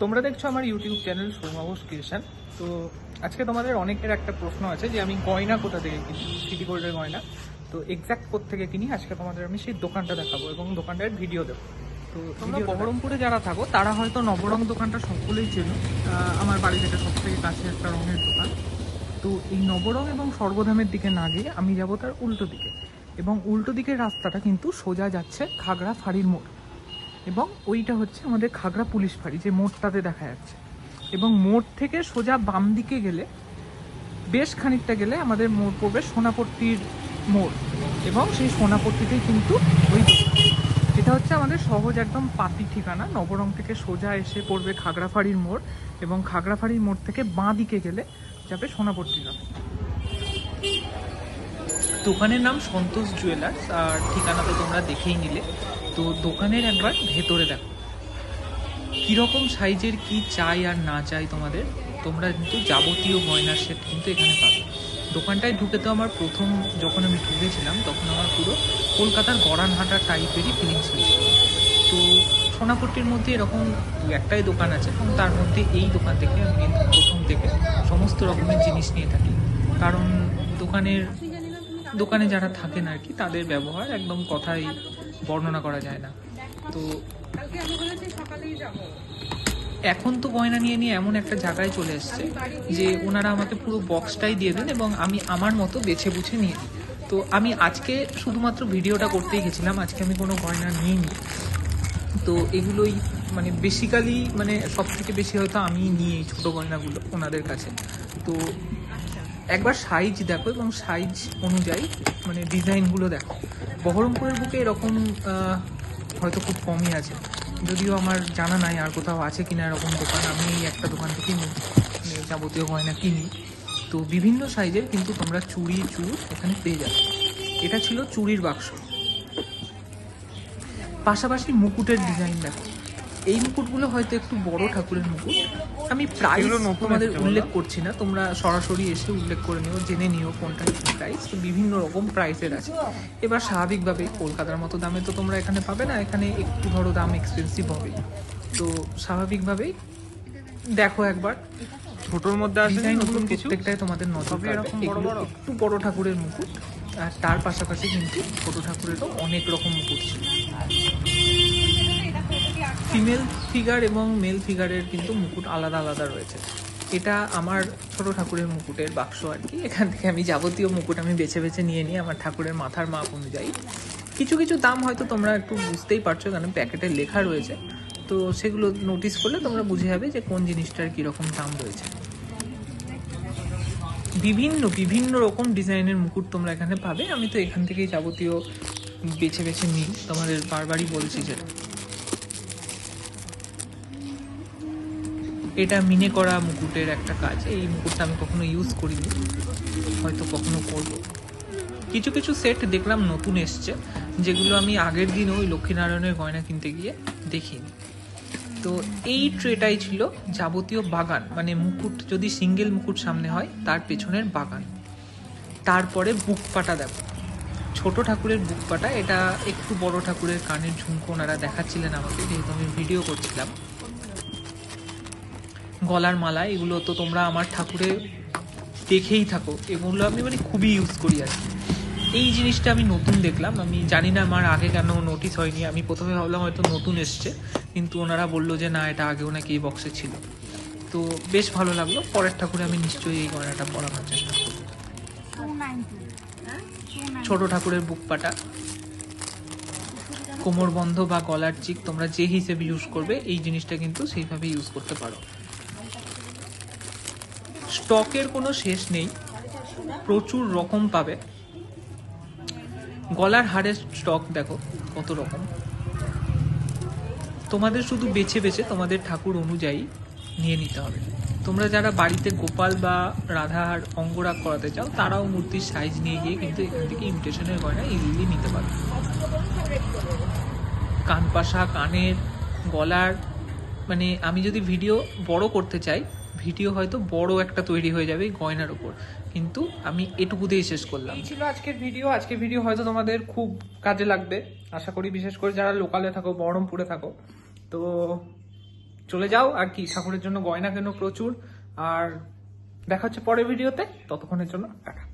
তোমরা দেখছ আমার ইউটিউব চ্যানেল সৌমাবস ক্রিয়েশন তো আজকে তোমাদের অনেকের একটা প্রশ্ন আছে যে আমি গয়না কোথা থেকে কিনি? সিটি গোল্ডের গয়না। তো এক্স্যাক্ট থেকে কিনি? আজকে তোমাদের আমি সেই দোকানটা দেখাবো এবং দোকানটার ভিডিও দেবো। তো তোমরা বহরমপুরে যারা থাকো তারা হয়তো নবরং দোকানটা সকলেই চেনো। আমার বাড়ি থেকে সব থেকে কাছে একটা রঙের দোকান। তো এই নবরং এবং সর্বধামের দিকে না গিয়ে আমি যাব তার উল্টো দিকে। এবং উল্টো দিকের রাস্তাটা কিন্তু সোজা যাচ্ছে খাগড়া ফাঁড়ির মোড়। এবং ওইটা হচ্ছে আমাদের খাগড়া পুলিশ ফাঁড়ি, যে মোড়টাতে দেখা যাচ্ছে। এবং মোড় থেকে সোজা বাম দিকে গেলে বেশ খানিকটা গেলে আমাদের মোড় পড়বে সোনাপট্টির মোড়। এবং সেই সোনাপট্টিতেই কিন্তু ওই। এটা হচ্ছে আমাদের সহজ একদম পাতি ঠিকানা। নবরং থেকে সোজা এসে পড়বে খাগড়াফাড়ির মোড় এবং খাগড়াফাড়ির মোড় থেকে বাঁ দিকে গেলে যাবে সোনাপট্টি গ্রাম দোকানের নাম সন্তোষ জুয়েলার্স, আর ঠিকানা তো তোমরা দেখেই নিলে। তো দোকানের একবার ভেতরে দেখো। কীরকম সাইজের কি চাই আর না চাই তোমাদের, তোমরা কিন্তু যাবতীয় গয়নার সেট কিন্তু এখানে পাবে। দোকানটায় ঢুকে তো আমার প্রথম যখন আমি ঢুকেছিলাম, তখন আমার পুরো কলকাতার গড়ানহাটা টাইপেরই ফিলিংস হয়েছিল। তো সোনাপট্টির মধ্যে এরকম একটাই দোকান আছে এবং তার মধ্যে এই দোকান থেকে আমি কিন্তু প্রথম থেকে সমস্ত রকমের জিনিস নিয়ে থাকি। কারণ দোকানের, দোকানে যারা থাকেন আর কি, তাদের ব্যবহার একদম কথাই বর্ণনা করা যায় না। তো এখন তো গয়না নিয়ে নিয়ে এমন একটা জায়গায় চলে এসছে যে ওনারা আমাকে পুরো বক্সটাই দিয়ে দেন এবং আমি আমার মতো বেছে বুছে নিয়ে তো আমি আজকে শুধুমাত্র ভিডিওটা করতেই গেছিলাম আজকে আমি কোনো গয়না নিইনি। তো এগুলোই মানে বেসিক্যালি মানে সব থেকে বেশি হয়তো আমি নিই এই ছোটো গয়নাগুলো ওনাদের কাছে। তো একবার সাইজ দেখো এবং সাইজ অনুযায়ী মানে ডিজাইনগুলো দেখো। বহরমপুরের বুকে এরকম হয়তো খুব কমই আছে। যদিও আমার জানা নাই আর কোথাও আছে কিনা এরকম দোকান, আমি এই একটা দোকান থেকে যাবতীয় গয়না কিনি। তো বিভিন্ন সাইজের কিন্তু তোমরা চুড়ি, চুর এখানে পেয়ে যাবে। এটা ছিল চুড়ির বাক্স। পাশাপাশি মুকুটের ডিজাইন দেখো। এই মুকুটগুলো হয়তো একটু বড় ঠাকুরের মুকুট। আমি প্রাইস তোমাদের উল্লেখ করছি না। তোমরা সরাসরি এসে উল্লেখ করে নিও জেনে নিও কোনটা কি প্রাইস তো বিভিন্ন রকম প্রাইসের আছে। এবার স্বাভাবিকভাবে কলকাতার মতো দামে তো তোমরা এখানে পাবে না এখানে একটু ধরো দাম এক্সপেন্সিভ হবে। তো স্বাভাবিকভাবেই দেখো একবার। ছোটোর মধ্যে ডিজাইনগুলো নতুন কিছু? প্রত্যেকটাই তোমাদের নজর সবই এরকম বড় বড়? একটু বড় ঠাকুরের মুকুট আর তার পাশাপাশি কিন্তু ছোট ঠাকুরেরও অনেক রকম মুকুট ছিল। ফিমেল ফিগার এবং মেল ফিগারের কিন্তু মুকুট আলাদা আলাদা রয়েছে। এটা আমার ছোট ঠাকুরের মুকুটের বাক্স আর কি। এখান থেকে আমি যাবতীয় মুকুট আমি বেছে বেছে নিয়ে নিই আমার ঠাকুরের মাথার মাপ অনুযায়ী। কিছু কিছু দাম হয়তো তোমরা একটু বুঝতেই পারছ কারণ প্যাকেটে লেখা রয়েছে। তো সেগুলো নোটিস করলে তোমরা বুঝে যাবে যে কোন জিনিসটার কীরকম দাম রয়েছে। বিভিন্ন বিভিন্ন রকম ডিজাইনের মুকুট তোমরা এখানে পাবে। আমি তো এখান থেকেই যাবতীয় বেছে বেছে নিই। তোমাদের বারবারই বলছি যেটা। এটা মিনে করা মুকুটের একটা কাজ। এই মুকুটটা আমি কখনো ইউজ করিনি। হয়তো কখনো করব। কিছু কিছু সেট দেখলাম নতুন এসছে, যেগুলো আমি আগের দিন ওই লক্ষ্মীনারায়ণের গয়না কিনতে গিয়ে দেখিনি। তো এই ট্রেটাই ছিল যাবতীয় বাগান মানে মুকুট, যদি সিঙ্গেল মুকুট সামনে হয়, তার পেছনের বাগান। তারপরে বুক পাটা দেখো। ছোট ঠাকুরের বুক পাটা, এটা একটু বড় ঠাকুরের কানের ঝুমকো ওনারা দেখাচ্ছিলেন আমাকে, যেহেতু আমি ভিডিও করছিলাম। গলার মালা, এগুলো তো তোমরা আমার ঠাকুরে দেখেই থাকো। এগুলো আমি মানে খুবই ইউজ করি আর। এই জিনিসটা আমি নতুন দেখলাম। আমি জানি না আমার আগে কেন নোটিস হয়নি। আমি প্রথমে ভাবলাম হয়তো নতুন এসছে। কিন্তু ওনারা বলল যে, না, এটা আগেও নাকি এই বক্সে ছিল। তো বেশ ভালো লাগল। পরের ঠাকুরে আমি নিশ্চয়ই এই গয়নাটা পরানোর চেষ্টা ছোট ঠাকুরের বুক পাটা। কোমর বন্ধ বা গলার চিক তোমরা যে হিসেবে ইউজ করবে, এই জিনিসটা কিন্তু সেইভাবে ইউজ করতে পারো। স্টকের কোনো শেষ নেই। প্রচুর রকম পাবে। গলার হারের স্টক দেখো, কত রকম। তোমাদের শুধু বেছে বেছে তোমাদের ঠাকুর অনুযায়ী নিয়ে নিতে হবে। তোমরা যারা বাড়িতে গোপাল বা রাধার অঙ্গরাগ করাতে চাও, তারাও মূর্তির সাইজ নিয়ে গিয়ে কিন্তু এখান থেকে ইমিটেশনের গয়না ইজিলি নিতে পারবে কানপাশা কানের, গলার মানে আমি যদি ভিডিও বড় করতে চাই ভিডিও হয়তো বড় একটা তৈরি হয়ে যাবে গয়নার উপর। কিন্তু আমি এটুকুতেই শেষ করলাম। এই ছিল আজকের ভিডিও। আজকের ভিডিও হয়তো তোমাদের খুব কাজে লাগবে। আশা করি বিশেষ করে যারা লোকালে থাকো, বহরমপুরে থাকো। তো চলে যাও আর কি, ঠাকুরের জন্য গয়না কেন প্রচুর। আর দেখা হচ্ছে পরের ভিডিওতে। ততক্ষণের জন্য টাটা।